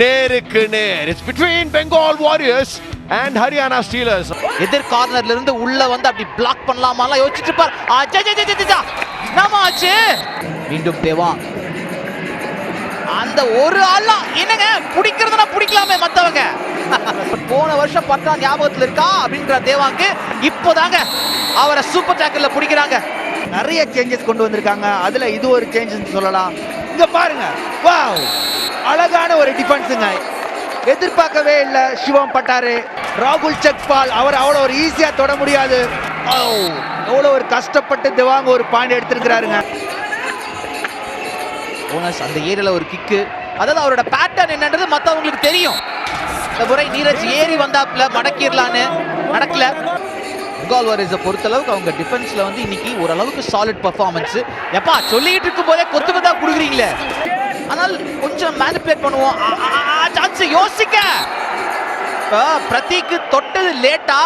நேருக்கு நேர். It's between Bengal warriors and Haryana steelers எதிர் கார்னர்ல இருந்து உள்ள வந்து அப்படி பிளாக் பண்ணலாமாலாம் யோசிச்சுட்டு இருப்பார் ஜே ஜே ஜே ஜா என்னம்மா ஆச்சு? மீண்டும் தேவா. அந்த ஒரு ஆள் என்னங்க? பிடிக்கிறதுனா பிடிக்கலாமே மத்தவங்க. போன வருஷம் பத்தாம் ஞாபகத்தில் இருக்கா? அப்படின்ற தேவாக்கு இப்போதாங்க அவரை சூப்பர் டேக்கர்ல பிடிக்கிறாங்க. நிறைய சேஞ்சஸ் கொண்டு வந்திருக்காங்க. அதுல இது ஒரு சேஞ்சஸ் சொல்லலாம். இங்க பாருங்க. வாவ் அழகான ஒரு டிஃபென்ஸுங்க எதிர்பார்க்கவே இல்லை சிவம் பட்டாரு ராகுல் சக்பால் அவர் அவ்வளோ ஒரு ஈஸியாக தொட முடியாது. அவ்வளோ ஒரு கஷ்டப்பட்டு திவாங்க ஒரு பாயிண்ட் எடுத்திருக்கிறாருங்க. போனஸ் அந்த ஏரியாவில் ஒரு கிக்கு அதாவது அவரோட பேட்டர்ன் என்னன்றது மற்றவங்களுக்கு தெரியும். இந்த முறை நீரஜ் ஏறி வந்தாப்ல மடக்கிடலான்னு நடக்கல. பெங்கால் வாரியர்ஸை பொறுத்தளவுக்கு அவங்க டிஃபென்ஸில் வந்து இன்னைக்கு ஓரளவுக்கு சாலிட் பர்ஃபார்மன்ஸ் எப்பா சொல்லிக்கிட்டு இருக்கும் போதே கொத்து கொத்தா கொடுக்குறீங்களே. ஆனால் கொஞ்சம் மேனிபுலேட் பண்ணுவோம். சான்ஸ் யோசிக்க. பிரதீக்கு தொட்டது லேட்டா.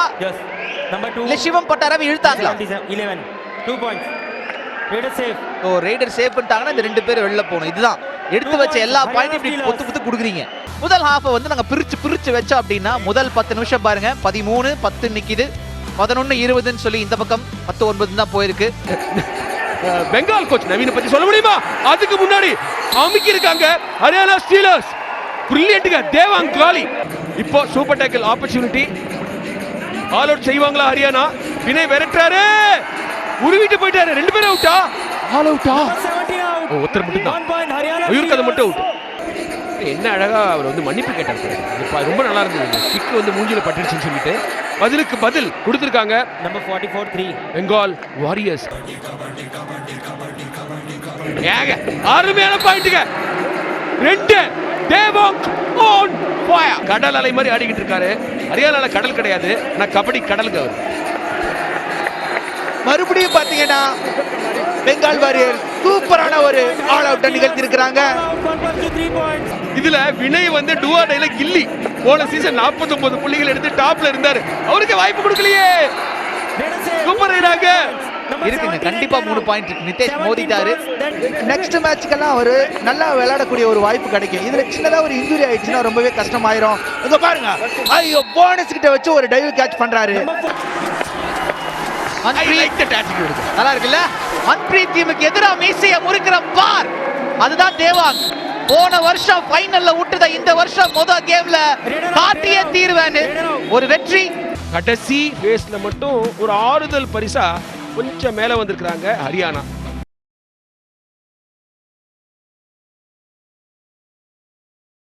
Two. இல்ல சிவம் பட்டாரவை இழுத்தாங்களா? 11. Two points. Raider safe. ஓ ரைடர் சேவ் பண்ணிட்டாங்கன்னா இந்த ரெண்டு பேரும் வெளில போகணும். இதுதான். எடுத்து வச்ச எல்லா பாயிண்ட்டும் இப்படி பொத்து பொத்து கொடுக்குறீங்க. முதல் ஹாஃபை வந்து நாங்க பிரிச்சு பிரிச்சு வச்சோம் அப்படின்னா முதல் பத்து நிமிஷம் பாருங்க. பதிமூணு பத்து நிக்குது. பதினொன்னு இருபதுன்னு சொல்லி இந்த பக்கம் பத்து ஒன்பது தான் போயிருக்கு. பெங்கால் கோச் நவீன பத்தி சொல்ல முடியுமா? அதுக்கு முன்னாடி அமுக்கி இருக்காங்க ஹரியானா ஸ்டீலர்ஸ் பிரில்லியன்ட்டுங்க தேவாங் காலி. இப்போ super tackle opportunity all out செய்வாங்களா ஹரியானா? வினய் விரட்டுறாரு. உருவிட்டு போயிட்டாரு. ரெண்டு பேரும் அவுட்டா ஆல் அவுட்டா ஒருத்தர் மட்டும் தான் point அது மட்டும் அவுட் என்ன அழகா அவர் வந்து மன்னிப்பு கேட்டார் ரொம்ப நல்லா இருந்தது. கிக் வந்து மூஞ்சியில் பட்டுருச்சுன்னு சொல்லிட்டு. பதிலுக்கு பதில் கொடுத்துருக்காங்க. Number 44 3. பெங்கால் வாரியர்ஸ் ஏங்க அருமையான பாயிண்ட்டுங்க ரெண்டு தேவாங் ஆன் ஃபயர் கடல் அலை மாதிரி ஆடிக்கிட்டு இருக்காரு. ஹரியானால கடல் கிடையாது. நான் கபடி கடலுக்கு அவர் மறுபடியும் பாத்தீங்கன்னா பெங்கால் வாரியர் சூப்பரான ஒரு ஆல் அவுட்டை நிகழ்த்தி இருக்கிறாங்க. இதுல வினய் வந்து டுவாடைல கில்லி. போன சீசன் 49 புள்ளிகள் எடுத்து டாப்ல இருந்தாரு. அவருக்கு வாய்ப்பு கொடுக்கலையே. சூப்பர் Number இருக்குங்க 79 கண்டிப்பா மூணு. பாயிண்ட் இருக்கு நிதேஷ் 17 மோதிட்டாரு. நெக்ஸ்ட் மேட்ச்க்கெல்லாம் அவர் நல்லா விளையாடக்கூடிய ஒரு வாய்ப்பு கிடைக்கும். இதுல சின்னதா ஒரு இன்ஜுரி ஆயிடுச்சுன்னா ரொம்பவே கஷ்டமாயிரும். இங்க பாருங்க. ஐயோ போனஸ் கிட்ட வச்சு ஒரு டைவ் கேட்ச் பண்றாரு. நல்லா இருக்குல்ல? மன்பிரீத் டீமுக்கு எதிரா மீசைய முறுக்கிற பார். அதுதான் தேவாங். போன வருஷம் ஃபைனல்ல விட்டுத இந்த வருஷம் முத கேம்ல காட்டியே தீர்வேன்னு. ஒரு வெற்றி. கடைசி ஃபேஸ்ல மட்டும் ஒரு ஆறுதல் பரிசா கொஞ்சம் மேல வந்திருக்கிறாங்க ஹரியானா.